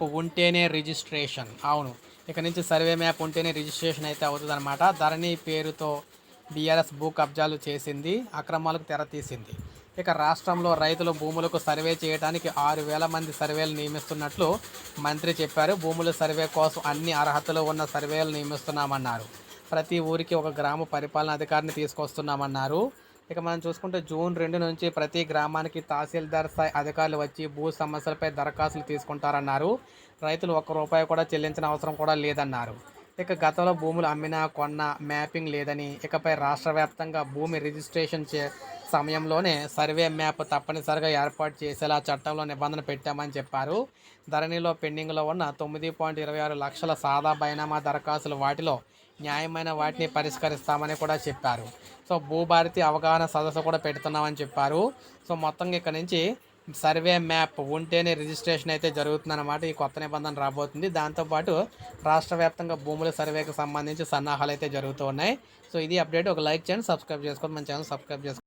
Map ఉంటేనే registration. అవును. ఇక నుంచి సర్వే మ్యాప్ ఉంటేనే రిజిస్ట్రేషన్ అయితే అవుతుంది అనమాట ధరణి పేరుతో బీఆర్ఎస్ భూ కబ్జాలు చేసింది అక్రమాలకు తెరతీసింది ఇక రాష్ట్రంలో రైతులు భూములకు సర్వే చేయడానికి ఆరు వేల మంది సర్వేలు నియమిస్తున్నట్లు మంత్రి చెప్పారు. భూముల సర్వే కోసం అన్ని అర్హతలు ఉన్న సర్వేలు నియమిస్తున్నామన్నారు. ప్రతి ఊరికి ఒక గ్రామ పరిపాలన అధికారిని తీసుకొస్తున్నామన్నారు. ఇక మనం చూసుకుంటే జూన్ రెండు నుంచి ప్రతి గ్రామానికి తహసీల్దార్ స్థాయి అధికారులు వచ్చి భూ సమస్యలపై దరఖాస్తులు తీసుకుంటారన్నారు. రైతులు ఒక్క రూపాయి కూడా చెల్లించిన అవసరం కూడా లేదన్నారు. ఇక గతంలో భూములు అమ్మినా కొన్న మ్యాపింగ్ లేదని ఇకపై రాష్ట్ర వ్యాప్తంగా భూమి రిజిస్ట్రేషన్ చే సమయంలోనే సర్వే మ్యాప్ తప్పనిసరిగా ఏర్పాటు చేసేలా చట్టంలో నిబంధన పెట్టామని చెప్పారు. ధరణిలో పెండింగ్లో ఉన్న తొమ్మిది పాయింట్ ఇరవై ఆరు లక్షల సాదా బైనామా దరఖాస్తులు వాటిలో న్యాయమైన వాటిని పరిష్కరిస్తామని కూడా చెప్పారు. సో భూభారతి అవగాహన సదస్సు కూడా పెడుతున్నామని చెప్పారు. సో మొత్తంగా ఇక్కడ నుంచి సర్వే మ్యాప్ ఉంటేనే రిజిస్ట్రేషన్ అయితే జరుగుతుందన్నమాట. ఈ కొత్త నిబంధన రాబోతుంది. దాంతోపాటు రాష్ట్ర వ్యాప్తంగా భూముల సర్వేకి సంబంధించి సన్నాహాలు అయితే జరుగుతూ ఉన్నాయి. సో ఇది అప్డేట్. ఒక లైక్ చేయండి సబ్స్క్రైబ్ చేసుకోండి. మన ఛానల్ సబ్స్క్రైబ్ చేసుకోండి.